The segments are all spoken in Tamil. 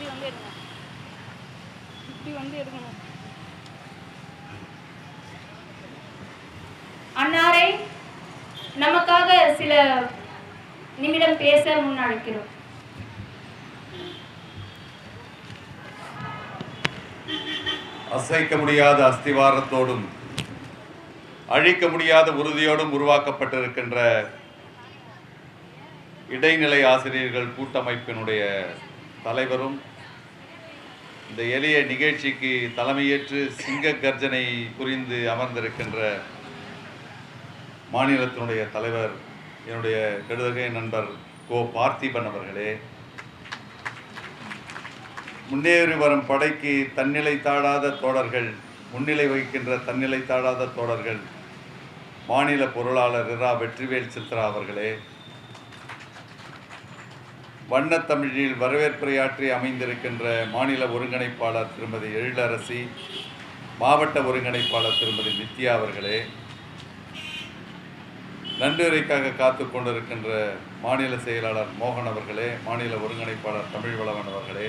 இப்படி வந்து எடுக்கணும் இப்படி வந்து எடுக்கணும். அன்னாரை நமக்காக சில நிமிடம் பேச முன் அழைக்கிறோம் அசைக்க முடியாத அஸ்திவாரத்தோடும் அழிக்க முடியாத உறுதியோடும் உருவாக்கப்பட்டிருக்கின்ற இடைநிலை ஆசிரியர்கள் கூட்டமைப்பினுடைய தலைவரும் இந்த எளிய நிகழ்ச்சிக்கு தலைமையேற்று சிங்க கர்ஜனை புரிந்து அமர்ந்திருக்கின்ற மாநிலத்தினுடைய தலைவர் என்னுடைய கெடுதகை நண்பர் கோ பார்த்திபன் அவர்களே. முன்னேறி வரும் படைக்கு தன்னிலை தாழாத தோழர்கள் முன்னிலை வகிக்கின்ற தன்னிலை தாழாத தோழர்கள் மாநில பொருளாளர் இரா வெற்றிவேல் சித்ரா அவர்களே. வண்ணத்தமிழில் வரவேற்புரையாற்றி அமைந்திருக்கின்ற மாநில ஒருங்கிணைப்பாளர் திருமதி எழிலரசி மாவட்ட ஒருங்கிணைப்பாளர் திருமதி நித்யா அவர்களே நன்றியுரைக்காக காத்து கொண்டிருக்கின்ற மாநில செயலாளர் மோகன் அவர்களே மாநில ஒருங்கிணைப்பாளர் தமிழ் வளவன் அவர்களே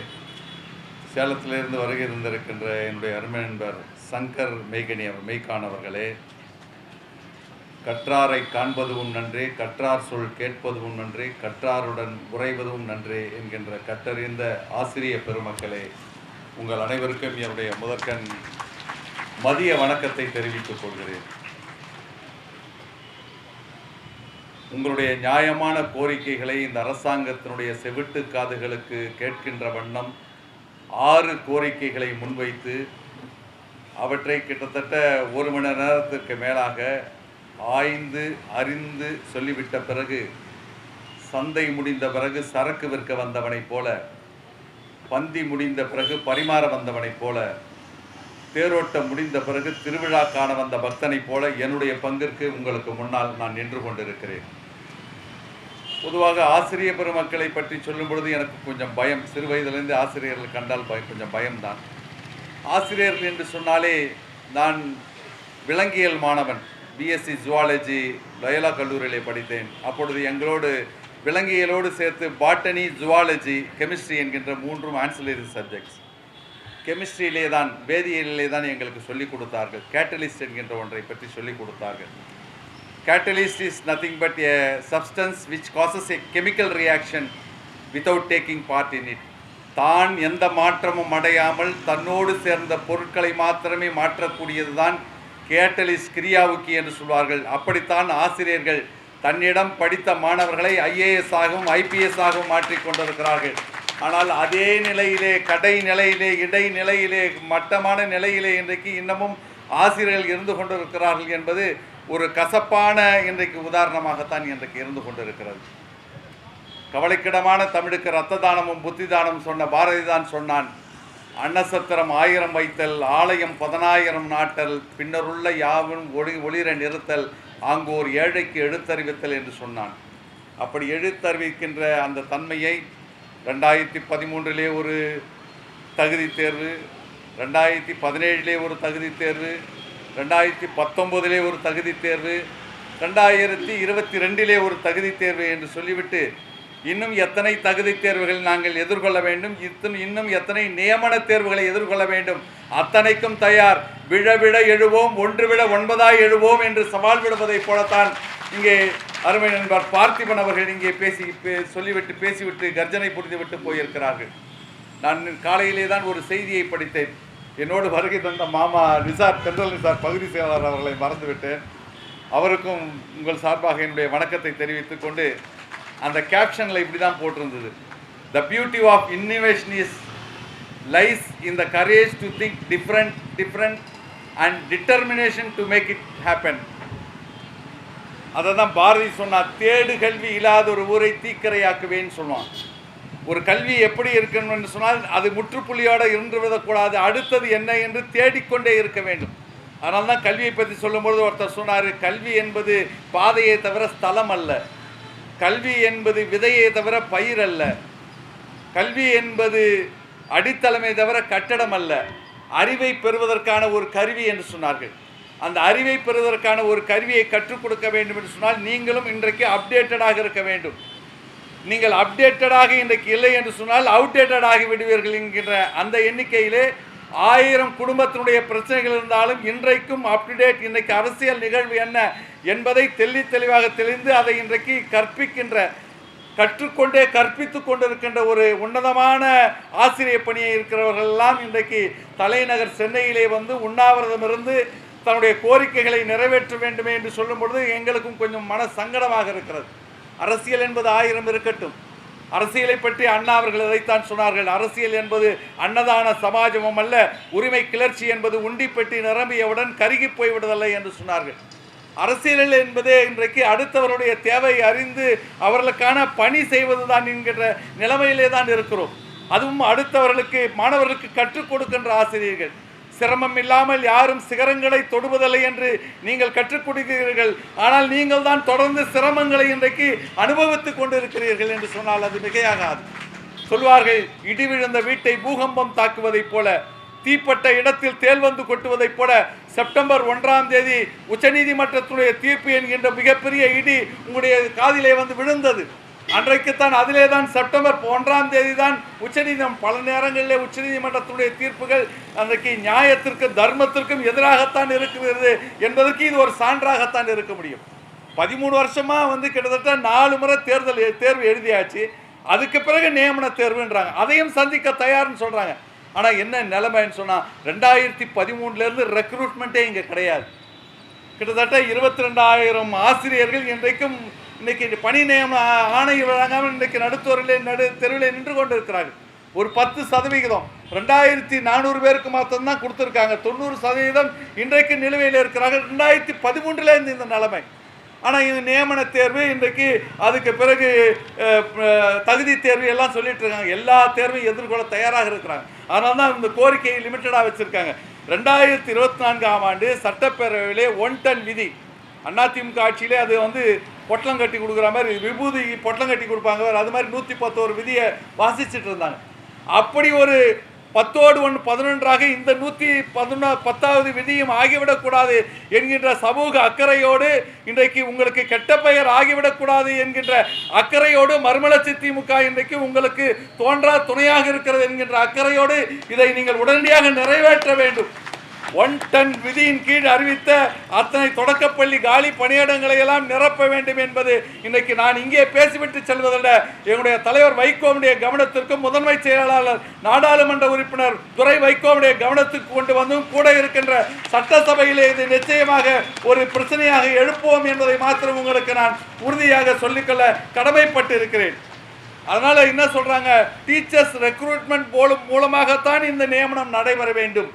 சேலத்திலிருந்து வருகை இருந்திருக்கின்ற என்னுடைய அருமை நண்பர் சங்கர் மெய்கனி மெய்கான் அவர்களே கற்றாரை காண்பதும் நன்றே கற்றார் சொல் கேட்பதும் நன்றே கற்றாருடன் உறைவதும் நன்றே என்கின்ற கற்றறிந்த ஆசிரிய பெருமக்களே உங்கள் அனைவருக்கும் என்னுடைய முதற்கண் மதிய வணக்கத்தை தெரிவித்துக் கொள்கிறேன். உங்களுடைய நியாயமான கோரிக்கைகளை இந்த அரசாங்கத்தினுடைய செவிட்டு காதுகளுக்கு கேட்கின்ற வண்ணம் ஆறு கோரிக்கைகளை முன்வைத்து அவற்றை கிட்டத்தட்ட ஒரு மணி நேரத்திற்கு மேலாக ஆய்ந்து அறிந்து சொல்லிவிட்ட பிறகு சந்தை முடிந்த பிறகு சரக்கு விற்க வந்தவனைப் போல பந்தி முடிந்த பிறகு பரிமாற வந்தவனைப் போல தேரோட்டம் முடிந்த பிறகு திருவிழா காண வந்த பக்தனைப் போல என்னுடைய பங்கிற்கு உங்களுக்கு முன்னால் நான் நின்று கொண்டிருக்கிறேன். பொதுவாக ஆசிரிய பெருமக்களை பற்றி சொல்லும் பொழுது எனக்கு கொஞ்சம் பயம். சிறு வயதிலிருந்து ஆசிரியர்கள் கண்டால் பயம் கொஞ்சம் பயம்தான். ஆசிரியர்கள் என்று சொன்னாலே நான் விலங்கியல் மாணவன். பிஎஸ்சி ஜுவாலஜி லயலா கல்லூரியிலே படித்தேன். அப்பொழுது எங்களோடு விலங்கியலோடு சேர்த்து பாட்டனி ஜுவாலஜி கெமிஸ்ட்ரி என்கின்ற மூன்றும் ஆன்சிலரி சப்ஜெக்ட்ஸ் கெமிஸ்ட்ரியிலே தான் வேதியியலிலே தான் எங்களுக்கு சொல்லிக் கொடுத்தார்கள். கேட்டலிஸ்ட் என்கின்ற ஒன்றை பற்றி சொல்லிக் கொடுத்தார்கள். Catalyst is nothing but a substance which causes a chemical reaction without taking part in it தான் எந்த மாற்றமும் அடையாமல் தன்னோடு சேர்ந்த பொருட்களை மாத்திரமே மாற்றக்கூடியது தான் கேட்டலிஸ் கிரியாவுக்கி என்று சொல்வார்கள். அப்படித்தான் ஆசிரியர்கள் தன்னிடம் படித்த மாணவர்களை ஐஏஎஸ் ஆகவும் ஐபிஎஸ் ஆகவும் மாற்றிக்கொண்டிருக்கிறார்கள் ஆனால் அதே நிலையிலே கடை நிலையிலே இடை நிலையிலே மட்டமான நிலையிலே இன்றைக்கு இன்னமும் ஆசிரியர்கள் இருந்து கொண்டிருக்கிறார்கள் என்பது ஒரு கசப்பான இன்றைக்கு உதாரணமாகத்தான் இன்றைக்கு இருந்து கொண்டிருக்கிறது. கவலைக்கிடமான தமிழுக்கு இரத்த தானமும் புத்தி தானம் சொன்ன பாரதிதான் சொன்னான். அன்னசத்திரம் ஆயிரம் வைத்தல் ஆலயம் பதினாயிரம் நாட்டல் பின்னருள்ள யாவும் ஒளி ஒளிர நிறுத்தல் அங்கு ஒரு ஏழைக்கு எழுத்தறிவித்தல் என்று சொன்னான். அப்படி எழுத்தறிவிக்கின்ற அந்த தன்மையை ரெண்டாயிரத்தி பதிமூன்றிலே ஒரு தகுதி தேர்வு ரெண்டாயிரத்தி பதினேழிலே ஒரு தகுதி தேர்வு ரெண்டாயிரத்தி பத்தொம்போதிலே ஒரு தகுதி தேர்வு ரெண்டாயிரத்தி இருபத்தி ரெண்டிலே ஒரு தகுதி தேர்வு என்று சொல்லிவிட்டு இன்னும் எத்தனை தகுதி தேர்வுகள் நாங்கள் எதிர்கொள்ள வேண்டும்? இத்தனை இன்னும் எத்தனை நியமன தேர்வுகளை எதிர்கொள்ள வேண்டும்? அத்தனைக்கும் தயார். விழ விழ எழுவோம் ஒன்று விட ஒன்பதாய் எழுவோம் என்று சவால் விடுவதைப் போலத்தான் இங்கே அருமை நண்பர் பார்த்திபன் அவர்கள் இங்கே பேசி பே- சொல்லிவிட்டு பேசிவிட்டு கர்ஜனை புரிந்துவிட்டு போயிருக்கிறார்கள். நான் காலையிலே தான் ஒரு செய்தியை படித்தேன். என்னோடு வருகை தந்த மாமா நிசார் தென்றல் நிசார் பகுதி செயலாளர் அவர்களை மறந்துவிட்டேன். அவருக்கும் உங்கள் சார்பாக என்னுடைய வணக்கத்தை தெரிவித்துக் கொண்டு அந்த கேப்ஷனில் இப்படி தான் போட்டிருந்தது. The beauty of innovation is lies in the courage to think different different and determination to make it happen அதை தான் பாரதி சொன்னார் தேடு கல்வி இல்லாத ஒரு ஊரை தீக்கரையாக்குவேன்னு சொல்லுவான். ஒரு கல்வி எப்படி இருக்கணும்னு சொன்னால் அது முற்றுப்புள்ளியோடு இருந்து விடக்கூடாது. அடுத்தது என்ன என்று தேடிக்கொண்டே இருக்க வேண்டும். அதனால தான் கல்வியை பற்றி சொல்லும்பொழுது ஒருத்தர் சொன்னார் கல்வி என்பது பாதையை தவிர ஸ்தலம் அல்ல. கல்வி என்பது விதையை தவிர பயிர் அல்ல. கல்வி என்பது அடித்தளமே தவிர கட்டடம் அல்ல. அறிவை பெறுவதற்கான ஒரு கருவி என்று சொன்னார்கள். அந்த அறிவை பெறுவதற்கான ஒரு கருவியை கற்றுக் கொடுக்க வேண்டும் என்று சொன்னால் நீங்களும் இன்றைக்கு அப்டேட்டடாக இருக்க வேண்டும். நீங்கள் அப்டேட்டடாக இன்றைக்கு இல்லை என்று சொன்னால் அவுடேட்டடாகி விடுவீர்கள் என்கின்ற அந்த எண்ணிக்கையிலே ஆயிரம் குடும்பத்தினுடைய பிரச்சனைகள் இருந்தாலும் இன்றைக்கும் அப்டுடேட் இன்றைக்கு அரசியல் நிகழ்வு என்ன என்பதை தெள்ளி தெளிவாக தெளிந்து அதை இன்றைக்கு கற்பிக்கின்ற கற்றுக்கொண்டே கற்பித்து கொண்டிருக்கின்ற ஒரு உன்னதமான ஆசிரிய பணியை இருக்கிறவர்கள் எல்லாம் இன்றைக்கு தலைநகர் சென்னையிலே வந்து உண்ணாவிரதமிருந்து தன்னுடைய கோரிக்கைகளை நிறைவேற்ற வேண்டுமே என்று சொல்லும் பொழுது எங்களுக்கும் கொஞ்சம் மன சங்கடமாக இருக்கிறது. அரசியல் என்பது ஆயிரம் இருக்கட்டும். அரசியலை பற்றி அண்ணா அவர்கள் இதைத்தான் சொன்னார்கள். அரசியல் என்பது அன்னதான சமாஜமும் அல்ல உரிமை கிளர்ச்சி என்பது உண்டிப்பெட்டி நிரம்பியவுடன் கருகி போய்விடுவதில்லை என்று சொன்னார்கள். அரசியல் என்பதே இன்றைக்கு அடுத்தவருடைய தேவை அறிந்து அவர்களுக்கான பணி செய்வதுதான் என்கின்ற நிலைமையிலே தான் இருக்கிறோம். அதுவும் அடுத்தவர்களுக்கு மாணவர்களுக்கு கற்றுக் கொடுக்கின்ற ஆசிரியர்கள். சிரமம் இல்லாமல் யாரும் சிகரங்களை தொடுவதில்லை என்று நீங்கள் கற்றுக்கொடுக்கிறீர்கள் ஆனால் நீங்கள் தான் தொடர்ந்து சிரமங்களை இன்றைக்கு அனுபவித்துக் கொண்டிருக்கிறீர்கள் என்று சொன்னால் அது மிகையாகாது. சொல்வார்கள் இடி விழுந்த வீட்டை பூகம்பம் தாக்குவதைப் போல தீப்பட்ட இடத்தில் தேல் வந்து கொட்டுவதைப் போல செப்டம்பர் ஒன்றாம் தேதி உச்சநீதிமன்றத்துடைய தீர்ப்பு என்கின்ற மிகப்பெரிய இடி உங்களுடைய காதிலே வந்து விழுந்தது. அன்றைக்குத்தான் அதிலே தான் செப்டம்பர் ஒன்றாம் தேதி தான் உச்சநீதிமன்றம் பல நேரங்களிலே உச்சநீதிமன்றத்துடைய தீர்ப்புகள் அன்றைக்கு நியாயத்திற்கும் தர்மத்திற்கும் எதிராகத்தான் இருக்கிறது என்பதற்கு இது ஒரு சான்றாகத்தான் இருக்க முடியும். பதிமூணு வருஷமாக வந்து கிட்டத்தட்ட நாலு முறை தேர்தல் தேர்வு எழுதியாச்சு. அதுக்கு பிறகு நியமன தேர்வுன்றாங்க. அதையும் சந்திக்க தயார்னு சொல்கிறாங்க ஆனால் என்ன நிலைமைன்னு சொன்னால் ரெண்டாயிரத்தி பதிமூணுலேருந்து ரெக்ரூட்மெண்ட்டே இங்கே கிடையாது. கிட்டத்தட்ட இருபத்தி ரெண்டாயிரம் ஆசிரியர்கள் இன்றைக்கும் இன்னைக்கு இந்த பணி நியமன ஆ- ஆணை வழங்காமல் இன்னைக்கு நடுத்தோரிலே நடு தெருவில் நின்று கொண்டு இருக்கிறார்கள் ஒரு பத்து சதவிகிதம் ரெண்டாயிரத்தி நானூறு பேருக்கு மாத்திரம்தான் கொடுத்துருக்காங்க. தொண்ணூறு சதவீதம் இன்றைக்கு நிலுவையில் இருக்கிறார்கள். ரெண்டாயிரத்தி பதிமூன்றுலேருந்து இந்த நிலைமை. ஆனால் இது நியமன தேர்வு. இன்றைக்கு அதுக்கு பிறகு தகுதி தேர்வு எல்லாம் சொல்லிட்டு இருக்காங்க. எல்லா தேர்வையும் எதிர்கொள்ள தயாராக இருக்கிறாங்க. அதனால தான் இந்த கோரிக்கையை லிமிட்டடாக வச்சுருக்காங்க. ரெண்டாயிரத்தி இருபத்தி நான்காம் ஆண்டு சட்டப்பேரவையிலே ஒன் டன் விதி. அதிமுக ஆட்சியிலே அது வந்து பொட்டலம் கட்டி கொடுக்குற மாதிரி விபூதி பொட்டலம் கட்டி கொடுப்பாங்க. வேறு அது மாதிரி நூற்றி பத்தோரு விதியை வாசிச்சுட்டு இருந்தாங்க. அப்படி ஒரு பத்தோடு ஒன்று பதினொன்றாக இந்த நூற்றி பதினொன்று பத்தாவது விதியும் ஆகிவிடக்கூடாது என்கின்ற சமூக அக்கறையோடு இன்றைக்கு உங்களுக்கு கெட்ட பெயர் ஆகிவிடக்கூடாது என்கின்ற அக்கறையோடு மறுமலர்ச்சி திமுக இன்றைக்கு உங்களுக்கு தோன்றா துணையாக இருக்கிறது என்கின்ற அக்கறையோடு இதை நீங்கள் உடனடியாக நிறைவேற்ற வேண்டும். ஒன் டன் விதியின் கீழ் அறிவித்த அத்தனை தொடக்கப்பள்ளி காலி பணியிடங்களை எல்லாம் நிரப்ப வேண்டும் என்பது இன்னைக்கு நான் இங்கே பேசிவிட்டு செல்வதல்ல எங்களுடைய தலைவர் வைகோவுடைய கவனத்திற்கும் முதன்மை செயலாளர் நாடாளுமன்ற உறுப்பினர் துரை வைகோவுடைய கவனத்துக்கு கொண்டு வந்தும் கூட இருக்கின்ற சட்டசபையிலே இது நிச்சயமாக ஒரு பிரச்சனையாக எழுப்புவோம் என்பதை மாத்திரம் உங்களுக்கு நான் உறுதியாக சொல்லிக்கொள்ள கடமைப்பட்டு இருக்கிறேன் அதனால் என்ன சொல்கிறாங்க டீச்சர்ஸ் ரெக்ரூட்மெண்ட் போலும் மூலமாகத்தான் இந்த நியமனம் நடைபெற வேண்டும்.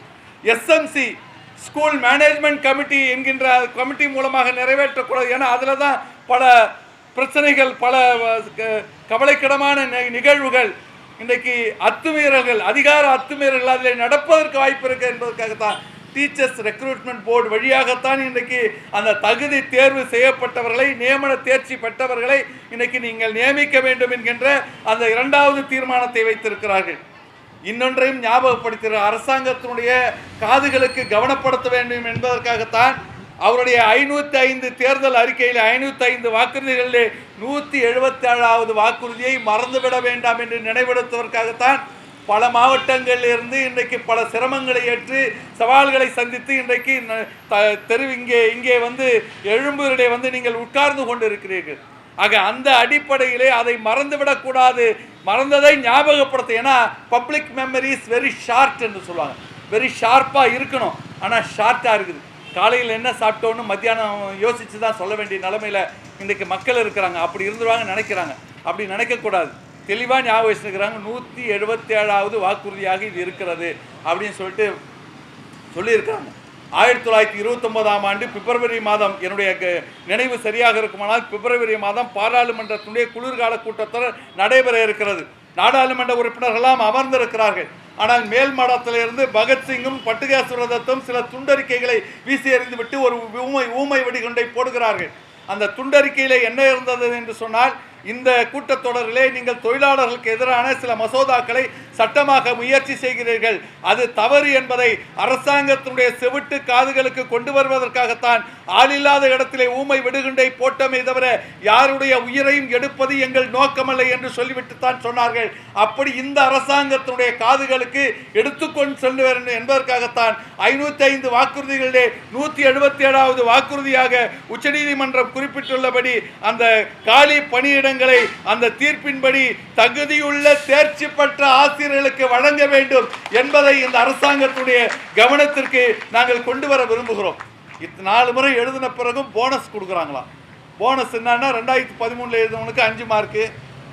எஸ்எம்சி ஸ்கூல் மேனேஜ்மெண்ட் கமிட்டி என்கின்ற கமிட்டி மூலமாக நிறைவேற்றக்கூடாது. ஏன்னா அதில் தான் பல பிரச்சனைகள் பல க- கவலைக்கிடமான நிகழ்வுகள் இன்றைக்கு அத்துமீறல்கள் அதிகார அத்துமீறல்கள் அதில் நடப்பதற்கு வாய்ப்பு இருக்குது என்பதற்காகத்தான் டீச்சர்ஸ் ரெக்ரூட்மெண்ட் போர்டு வழியாகத்தான் இன்றைக்கு அந்த தகுதி தேர்வு செய்யப்பட்டவர்களை நியமன தேர்ச்சி பெற்றவர்களை இன்றைக்கு நீங்கள் நியமிக்க வேண்டும் என்கின்ற அந்த இரண்டாவது தீர்மானத்தை வைத்திருக்கிறார்கள். இன்னொன்றையும் ஞாபகப்படுத்துகிற அரசாங்கத்தினுடைய காதுகளுக்கு கவனப்படுத்த வேண்டும் என்பதற்காகத்தான் அவருடைய ஐநூற்றி ஐந்து தேர்தல் அறிக்கையில் ஐநூற்றி ஐந்து வாக்குறுதிகளில் நூற்றி எழுபத்தி ஏழாவது வாக்குறுதியை மறந்துவிட வேண்டாம் என்று நினைவெடுத்ததற்காகத்தான் பல மாவட்டங்களில் இருந்து இன்றைக்கு பல சிரமங்களை ஏற்று சவால்களை சந்தித்து இன்றைக்கு தெரு இங்கே இங்கே வந்து எழும்பூரிலே வந்து நீங்கள் உட்கார்ந்து கொண்டு இருக்கிறீர்கள் ஆக அந்த அடிப்படையிலே அதை மறந்துவிடக்கூடாது. மறந்ததை ஞாபகப்படுத்த. ஏன்னா public memory is very short என்று சொல்லுவாங்க. வெரி ஷார்ப்பாக இருக்கணும். ஆனால் ஷார்ட்டாக இருக்குது. காலையில் என்ன சாப்பிட்டோன்னு மத்தியானம் யோசித்து தான் சொல்ல வேண்டிய நிலமையில இன்றைக்கு மக்கள் இருக்கிறாங்க. அப்படி இருந்துருவாங்க நினைக்கிறாங்க. அப்படி நினைக்கக்கூடாது. தெளிவாக ஞாபகம் வச்சுருக்கிறாங்க. நூற்றி எழுபத்தேழாவது வாக்குறுதியாக இது இருக்கிறது அப்படின்னு சொல்லிட்டு சொல்லியிருக்காங்க ஆயிரத்தி தொள்ளாயிரத்தி இருபத்தொன்பதாம் ஆண்டு பிப்ரவரி மாதம் என்னுடைய க- நினைவு சரியாக இருக்குமானால் பிப்ரவரி மாதம் பாராளுமன்றத்தினுடைய குளிர்கால கூட்டத்தொடர் நடைபெற இருக்கிறது. நாடாளுமன்ற உறுப்பினர்களெல்லாம் அமர்ந்திருக்கிறார்கள். ஆனால் மேல் மாடத்திலிருந்து பகத்சிங்கும் பட்டுகேஸ்வரதத்தும் சில துண்டறிக்கைகளை வீசி எறிந்துவிட்டு ஒரு ஊமை ஊமை வெடிகுண்டை போடுகிறார்கள். அந்த துண்டறிக்கையில் என்ன இருந்தது என்று சொன்னால் இந்த கூட்டத்தொடரிலே நீங்கள் தொழிலாளர்களுக்கு எதிரான சில மசோதாக்களை சட்டமாக முயற்சி செய்கிறீர்கள். அது தவறு என்பதை அரசாங்கத்தினுடைய செவிட்டு காதுகளுக்கு கொண்டு வருவதற்காகத்தான் ஆளில்லாத இடத்திலே ஊமை விடுகுண்டை போட்டமே தவிர யாருடைய உயிரையும் எடுப்பது எங்கள் நோக்கமல்ல என்று சொல்லிவிட்டு தான் சொன்னார்கள். அப்படி இந்த அரசாங்கத்தினுடைய காதுகளுக்கு எடுத்துக்கொண்டு செல்ல வேண்டும் என்பதற்காகத்தான் ஐநூற்றி ஐந்து வாக்குறுதிகளிலே நூத்தி எழுபத்தி ஏழாவது வாக்குறுதியாக உச்சநீதிமன்றம் குறிப்பிட்டுள்ளபடி அந்த காலி பணியிடங்களை அந்த தீர்ப்பின்படி தகுதியுள்ள தேர்ச்சி பெற்ற ஆசிரியர்களுக்கு வழங்க வேண்டும் என்பதை இந்த அரசாங்கத்துடைய கவனத்திற்கு நாங்கள் கொண்டு வர விரும்புகிறோம். இத் நாலு முறை எழுதின பிறகும் போனஸ் கொடுக்குறாங்களாம் போனஸ் என்னன்னா ரெண்டாயிரத்தி பதிமூணில் எழுதினவனுக்கு அஞ்சு மார்க்கு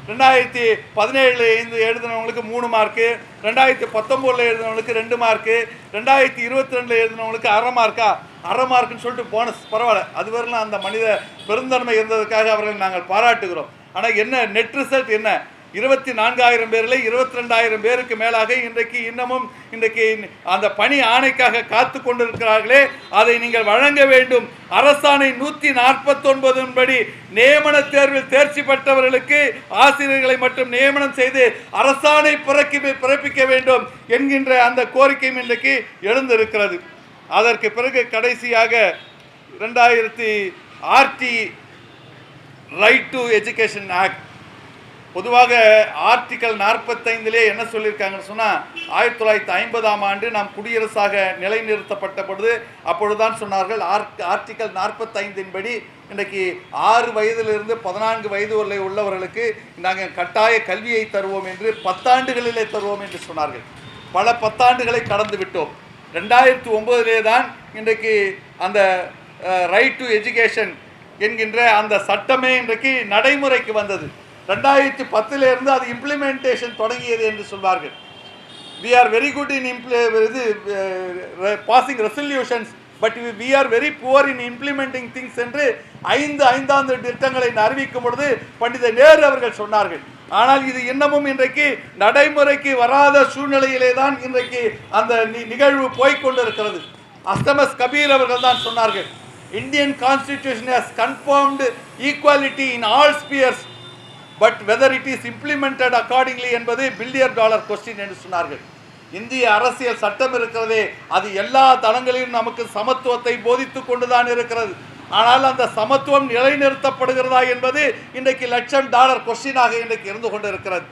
ரெண்டாயிரத்தி பதினேழில் எழுந்து எழுதினவங்களுக்கு மூணு மார்க்கு ரெண்டாயிரத்தி பத்தொம்போதில் எழுதினவங்களுக்கு ரெண்டு மார்க்கு ரெண்டாயிரத்தி இருபத்தி ரெண்டில் எழுதினவங்களுக்கு அரை மார்க்கா. அரை மார்க்குன்னு சொல்லிட்டு போனஸ் பரவாயில்ல. அது அந்த மனித பெருந்தன்மை இருந்ததுக்காக அவர்களை நாங்கள் பாராட்டுகிறோம். ஆனால் என்ன நெட் ரிசல்ட் என்ன? இருபத்தி நான்காயிரம் பேரில் இருபத்தி ரெண்டாயிரம் பேருக்கு மேலாக இன்றைக்கு இன்னமும் இன்றைக்கு அந்த பணி ஆணைக்காக காத்து கொண்டிருக்கிறார்களே அதை நீங்கள் வழங்க வேண்டும். அரசாணை நூற்றி நாற்பத்தொன்பதின் படி நியமன தேர்வில் தேர்ச்சி பெற்றவர்களுக்கு ஆசிரியர்களை மட்டும் நியமனம் செய்து அரசாணை பிறக்கி பிறப்பிக்க வேண்டும் என்கின்ற அந்த கோரிக்கையும் இன்றைக்கு எழுந்திருக்கிறது. அதற்கு பிறகு கடைசியாக ரெண்டாயிரத்தி RT right to education act பொதுவாக ஆர்டிக்கல் நாற்பத்தைந்திலே என்ன சொல்லியிருக்காங்கன்னு சொன்னால் ஆயிரத்தி தொள்ளாயிரத்தி ஐம்பதாம் ஆண்டு நாம் குடியரசாக நிலைநிறுத்தப்பட்ட பொழுது அப்பொழுதுதான் சொன்னார்கள் ஆர்ட் ஆர்டிக்கல் நாற்பத்தைந்தின் படி இன்றைக்கு ஆறு வயதிலிருந்து பதினான்கு வயது வரை உள்ளவர்களுக்கு நாங்கள் கட்டாய கல்வியை தருவோம் என்று பத்தாண்டுகளிலே தருவோம் என்று சொன்னார்கள். பல பத்தாண்டுகளை கடந்து விட்டோம். ரெண்டாயிரத்தி ஒம்போதிலே தான் இன்றைக்கு அந்த ரைட் டு எஜுகேஷன் என்கின்ற அந்த சட்டமே இன்றைக்கு நடைமுறைக்கு வந்தது. ரெண்டாயிரத்தி பத்துல இருந்து அது இம்ப்ளிமெண்டேஷன் தொடங்கியது என்று சொல்வார்கள். We are very good in imply இது passing resolutions but we are very poor in implementing things என்று ஐந்து ஐந்தாண்டு திட்டங்களை அறிவிக்கும் பொழுது பண்டித நேரு அவர்கள் சொன்னார்கள். ஆனால் இது இன்னமும் இன்றைக்கு நடைமுறைக்கு வராத சூழ்நிலையிலே தான் இன்றைக்கு அந்த நி- நிகழ்வு போய்கொண்டிருக்கிறது அஸ்தமஸ் கபீர் அவர்கள் தான் சொன்னார்கள். Indian constitution has confirmed equality in all spheres but whether it is implemented accordingly என்பது பில்லியர் டாலர் கொஸ்டின் என்று சொன்னார்கள். இந்திய அரசியல் சட்டம் இருக்கிறதே அது எல்லா தளங்களிலும் நமக்கு சமத்துவத்தை போதித்து கொண்டுதான் இருக்கிறது. ஆனால் அந்த சமத்துவம் நிலைநிறுத்தப்படுகிறதா என்பது இன்றைக்கு லட்சம் டாலர் கொஸ்டினாக இன்றைக்கு இருந்து கொண்டு இருக்கிறது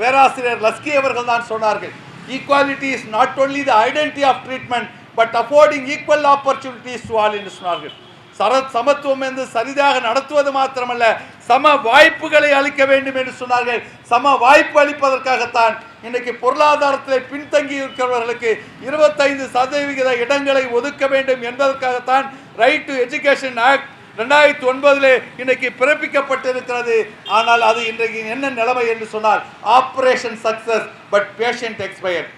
பேராசிரியர் லஸ்கி அவர்கள் தான் சொன்னார்கள் equality is not only the identity of treatment but affording equal opportunities to all என்று சொன்னார்கள் சர சமத்துவம் என்று சரிதாக நடத்துவது மாத்திரமல்ல சம வாய்ப்புகளை அளிக்க வேண்டும் என்று சொன்னார்கள் சம வாய்ப்பு அளிப்பதற்காகத்தான் இன்னைக்கு பொருளாதாரத்தில் பின்தங்கி இருக்கிறவர்களுக்கு இருபத்தைந்து சதவிகித இடங்களை ஒதுக்க வேண்டும் என்பதற்காகத்தான் ரைட் டு எஜுகேஷன் ஆக்ட் ரெண்டாயிரத்தி ஒன்பதிலே இன்னைக்கு பிறப்பிக்கப்பட்டிருக்கிறது. ஆனால் அது இன்றைக்கு என்ன நிலைமை என்று சொன்னால் operation success but patient expire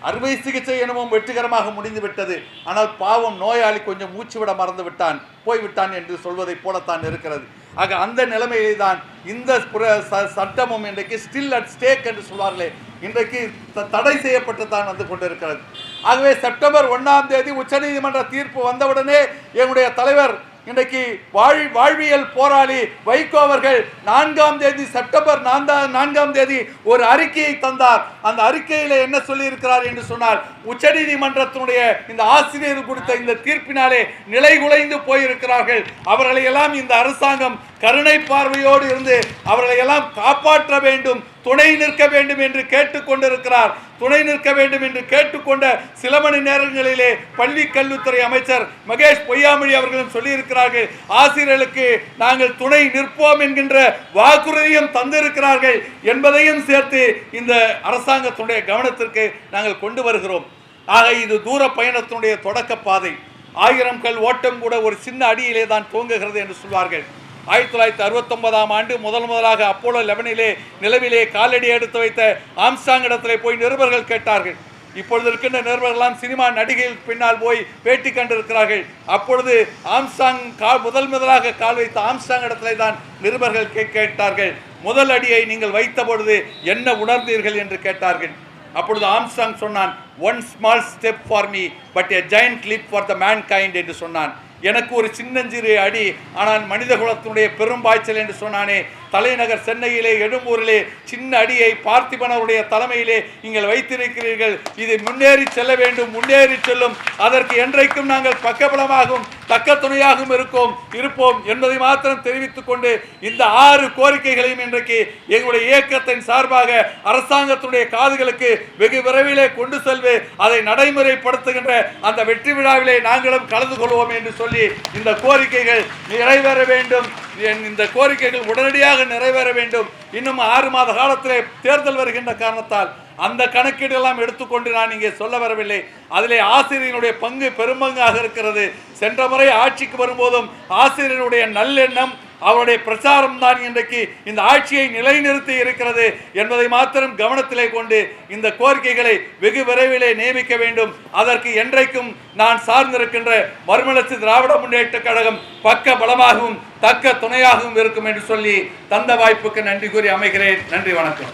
அறுவை சிகிச்சை எனவும் வெற்றிகரமாக முடிந்து விட்டது. ஆனால் பாவம் நோயாளி கொஞ்சம் மூச்சு விட மறந்து விட்டான். போய்விட்டான் என்று சொல்வதைப் போலத்தான் இருக்கிறது. ஆக அந்த நிலைமையிலே தான் இந்த ச- சட்டமும் இன்றைக்கு ஸ்டில் அட் ஸ்டேக் என்று சொல்வார்களே. இன்றைக்கு த- தடை செய்யப்பட்டு தான் வந்து கொண்டிருக்கிறது. ஆகவே செப்டம்பர் ஒன்றாம் தேதி உச்சநீதிமன்ற தீர்ப்பு வந்தவுடனே என்னுடைய தலைவர் இன்றைக்கு வாழ் வாழ்வியல் போராளி வைகோ அவர்கள் நான்காம் தேதி செப்டம்பர் நான்காம் நான்காம் தேதி ஒரு அறிக்கையை தந்தார். அந்த அறிக்கையில் என்ன சொல்லியிருக்கிறார் என்று சொன்னால் உச்சநீதிமன்றத்தினுடைய இந்த ஆசிரியர் கொடுத்த இந்த தீர்ப்பினாலே நிலைகுலைந்து போயிருக்கிறார்கள். அவர்களையெல்லாம் இந்த அரசாங்கம் கருணை பார்வையோடு இருந்து அவர்களை எல்லாம் காப்பாற்ற வேண்டும் துணை நிற்க வேண்டும் என்று கேட்டுக்கொண்டிருக்கிறார். துணை நிற்க வேண்டும் என்று கேட்டுக்கொண்ட சில மணி நேரங்களிலே பள்ளி கல்வித்துறை அமைச்சர் மகேஷ் பொய்யாமொழி அவர்களும் சொல்லியிருக்கிறார்கள் ஆசிரியர்களுக்கு நாங்கள் துணை நிற்போம் என்கின்ற வாக்குறுதியும் தந்திருக்கிறார்கள் என்பதையும் சேர்த்து இந்த அரசாங்கத்தினுடைய கவனத்திற்கு நாங்கள் கொண்டு வருகிறோம். ஆக இது தூர பயணத்தினுடைய தொடக்க பாதை. ஆயிரம் கல் ஓட்டம் கூட ஒரு சின்ன அடியிலே தான் துவங்குகிறது என்று சொல்வார்கள். ஆயிரத்தி தொள்ளாயிரத்தி அறுபத்தொன்பதாம் ஆண்டு முதல் முதலாக அப்போலோ லெவனிலே நிலவிலே காலடி எடுத்து வைத்த ஆம்சாங் இடத்திலே போய் நிருபர்கள் கேட்டார்கள். இப்பொழுது இருக்கின்ற நிருபர்கள்லாம் சினிமா நடிகையில் பின்னால் போய் பேட்டி கண்டிருக்கிறார்கள். அப்பொழுது ஆம்சாங் கால் முதல் முதலாக கால் வைத்த ஆம்சாங் இடத்திலே தான் நிருபர்கள் கே கேட்டார்கள். முதல் அடியை நீங்கள் வைத்த பொழுது என்ன உணர்ந்தீர்கள் என்று கேட்டார்கள். அப்பொழுது ஆம்சாங் சொன்னான் one small step for me but a giant leap for the mankind என்று சொன்னான். எனக்கு ஒரு சின்னஞ்சிறு அடி ஆனால் மனித குலத்தினுடைய பெரும்பாய்ச்சல் என்று சொன்னானே தலைநகர் சென்னையிலே எழும்பூரிலே சின்ன அடியை பார்த்திபனருடைய தலைமையிலே நீங்கள் வைத்திருக்கிறீர்கள். இது முன்னேறி செல்ல வேண்டும் முன்னேறி செல்லும். அதற்கு என்றைக்கும் நாங்கள் பக்கபலமாகவும் தக்க துணையாகவும் இருக்கோம் இருப்போம் என்பதை மாத்திரம் தெரிவித்துக் கொண்டு இந்த ஆறு கோரிக்கைகளையும் இன்றைக்கு எங்களுடைய இயக்கத்தின் சார்பாக அரசாங்கத்துடைய காதுகளுக்கு வெகு விரைவிலே கொண்டு செல்வே அதை நடைமுறைப்படுத்துகின்ற அந்த வெற்றி விழாவிலே நாங்களும் கலந்து கொள்வோம் என்று சொல்லி இந்த கோரிக்கைகள் நிறைவேற வேண்டும். என் இந்த கோரிக்கைகள் உடனடியாக நிறைவேற வேண்டும். இன்னும் ஆறு மாத காலத்திலே தேர்தல் வருகின்ற காரணத்தால் அந்த கணக்கீடு எல்லாம் எடுத்துக்கொண்டு நான் இங்கே சொல்ல வரவில்லை. அதிலே ஆசிரியனுடைய பங்கு பெரும்பங்காக இருக்கிறது. சென்ற முறை ஆட்சிக்கு வரும்போதும் ஆசிரியருடைய நல்லெண்ணம் அவருடைய பிரச்சாரம் தான் இன்றைக்கு இந்த ஆட்சியை நிலைநிறுத்தி இருக்கிறது என்பதை மாத்திரம் கவனத்திலே கொண்டு இந்த கோரிக்கைகளை வெகு விரைவிலே நியமிக்க வேண்டும். அதற்கு என்றைக்கும் நான் சார்ந்திருக்கின்ற மறுமலர்ச்சி திராவிட முன்னேற்ற கழகம் பக்க பலமாகவும் தக்க துணையாகவும் இருக்கும் என்று சொல்லி தந்த வாய்ப்புக்கு நன்றி கூறி அமைகிறேன். நன்றி வணக்கம்.